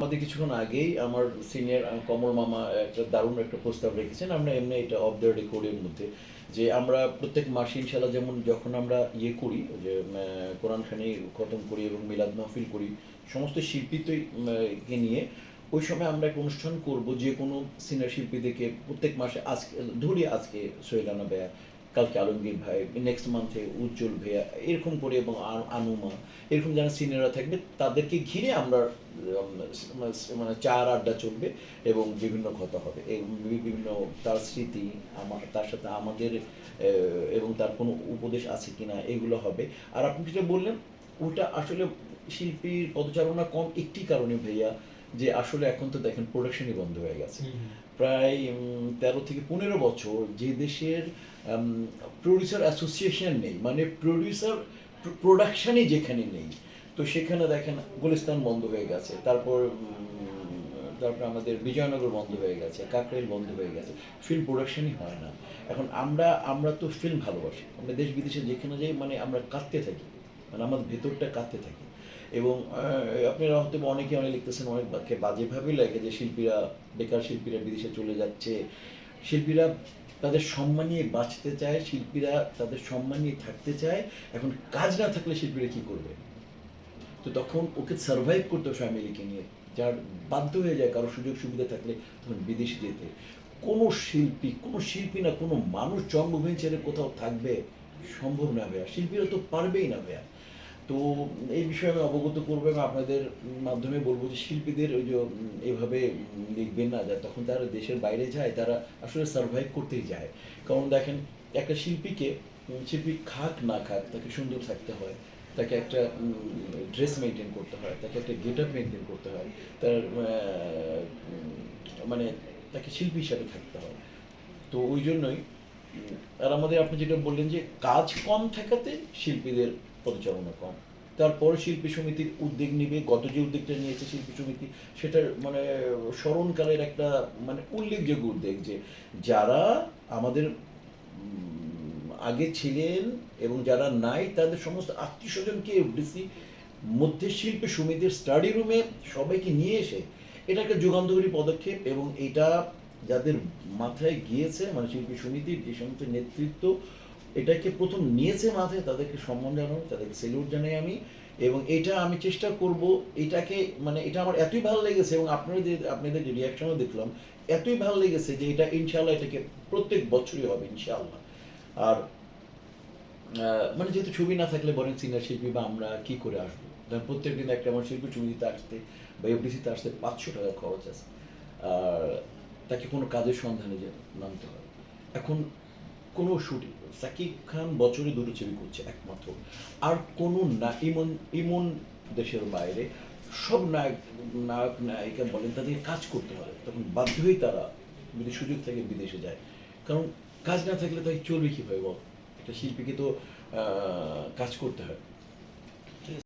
আমাদের কিছুক্ষণ আগেই আমার সিনিয়র কমল মামা একটা দারুণ একটা প্রস্তাব রেখেছেন। আমরা এমনি এটা অফ দ্য রেকর্ডের মধ্যে যে আমরা প্রত্যেক মাসে ইনশাল্লাহ যেমন যখন আমরা ইয়ে করি, যে কোরআন খানি খতম করি এবং মিলাদ মাহফিল করি, সমস্ত শিল্পীকে নিয়ে ওই সময় আমরা একটা অনুষ্ঠান করব যে কোনো সিনিয়র শিল্পীদেরকে প্রত্যেক মাসে আজকে, ধরি আজকে সোহেলানা বেয়া কালকে আলমগীর ভাই নেক্সট মান্থে উজ্জ্বল ভাইয়া, এরকম করে এবং আনুমা, এরকম যারা সিনিয়ররা থাকবে, তাদেরকে ঘিরে আমরা মানে চার আড্ডা চলবে এবং বিভিন্ন কথা হবে। বিভিন্ন তার স্মৃতি আমার তার সাথে আমাদের এবং তার কোনো উপদেশ আছে কিনা, এগুলো হবে। আর আপনি যেটা বললেন, ওটা আসলে শিল্পীর পদচারণা কম একটি কারণে ভাইয়া যে আসলে এখন তো দেখেন প্রোডাকশনই বন্ধ হয়ে গেছে। প্রায় তেরো থেকে পনেরো বছর যে দেশের প্রডিউসার অ্যাসোসিয়েশন নেই মানে প্রডিউসার প্রোডাকশনই যেখানে নেই। তো সেখানে দেখেন গুলিস্তান বন্ধ হয়ে গেছে তারপর তারপর আমাদের বিজয়নগর বন্ধ হয়ে গেছে কাকরাইল বন্ধ হয়ে গেছে। ফিল্ম প্রোডাকশনই হয় না। এখন আমরা আমরা তো ফিল্ম ভালোবাসি আমরা দেশ বিদেশে যেখানে যাই মানে আমরা কাঁদতে থাকি। মানে আমাদের ভেতরটা কাঁদতে থাকে। এবং আপনারা হয়তো অনেকে অনেক লিখতেছেন অনেক বাজেভাবেই লাগে যে শিল্পীরা, বেকার শিল্পীরা বিদেশে চলে যাচ্ছে। শিল্পীরা তাদের সম্মান নিয়ে বাঁচতে চায়, শিল্পীরা তাদের সম্মান নিয়ে থাকতে চায়। এখন কাজ না থাকলে শিল্পীরা কি করবে? তো তখন ওকে সার্ভাইভ করতে ফ্যামিলিকে নিয়ে। যার বাধ্য হয়ে যায় কারও সুযোগ সুবিধা থাকলে তখন বিদেশে যেতে। কোনো শিল্পী কোনো শিল্পী না, কোনো মানুষ জন্মভূমি ছেড়ে কোথাও থাকবে। সম্ভব না ভাইয়া। শিল্পীরা তো পারবেই না ভাইয়া। তো এই বিষয়ে আমি অবগত করব এবং আপনাদের মাধ্যমে বলব যে শিল্পীদের ওই যে এভাবে লিখবেন না, যা তখন তারা দেশের বাইরে যায়, তারা আসলে সার্ভাইভ করতেই যায়। কারণ দেখেন, একটা শিল্পীকে শিল্পী খাক না খাক, তাকে সুন্দর থাকতে হয়, তাকে একটা ড্রেস মেনটেন করতে হয়, তাকে একটা গেট আপ মেনটেন করতে হয়, তার মানে তাকে শিল্পী হিসাবে থাকতে হয়। তো ওই জন্যই আর আমাদের আপনি যেটা বললেন যে কাজ কম থাকাতে শিল্পীদের পরিচালনা কম। তারপর শিল্পী সমিতির উদ্যোগ নিবে, গত যে উদ্যোগটা নিয়েছে শিল্পী সমিতি, সেটার মানে স্মরণকালের একটা মানে উল্লেখযোগ্য উদ্যোগ যে যারা আমাদের আগে ছিলেন এবং যারা নাই তাদের সমস্ত আত্মীয় স্বজনকে এফডিসি মধ্যে শিল্পী সমিতির স্টাডি রুমে সবাইকে নিয়ে এসে এটা একটা যুগান্তকারী পদক্ষেপ এবং এটা যাদের মাথায় গিয়েছে মানে শিল্পী সমিতির যে সমস্ত নেতৃত্ব, এটাকে প্রথম নিয়েছে মাথায়, তাদেরকে সম্মান জানানো তাদেরকে সেলুট জানাই আমি। এবং এটা আমি চেষ্টা করব, এটাকে মানে এটা আমার এতই ভালো লেগেছে, এবং আপনারা যে, আপনাদের যে রিয়াকশনও দেখলাম, এতই ভালো লেগেছে যে এটা ইনশাল্লাহ এটাকে প্রত্যেক বছরই হবে, ইনশাআল্লাহ। আর মানে যেহেতু ছবি না থাকলে বলেন সিনিয়র শিল্পী বা আমরা কি করে আসব? ধরেন প্রত্যেক দিন একটা আমার শিল্পী সমিতিতে আসতে বা এফডিসিতে আসতে পাঁচশো টাকা খরচ আছে। আর তাকে কোনো কাজের সন্ধানে নামতে হয়। এখন কোনো শুটিং, সাকিব খান বছরে দুটো ছবি করছে একমাত্র। আর কোনো না, ইমন ইমন দেশের বাইরে, সব নায়ক নায়ক, নায়িকা বলেন তাদেরকে কাজ করতে হয়। তখন বাধ্য হয়ে তারা যদি সুযোগ থেকে বিদেশে যায়। কারণ কাজ না থাকলে তাই চলবে কীভাবে বল? একটা শিল্পীকে তো কাজ করতে হয়।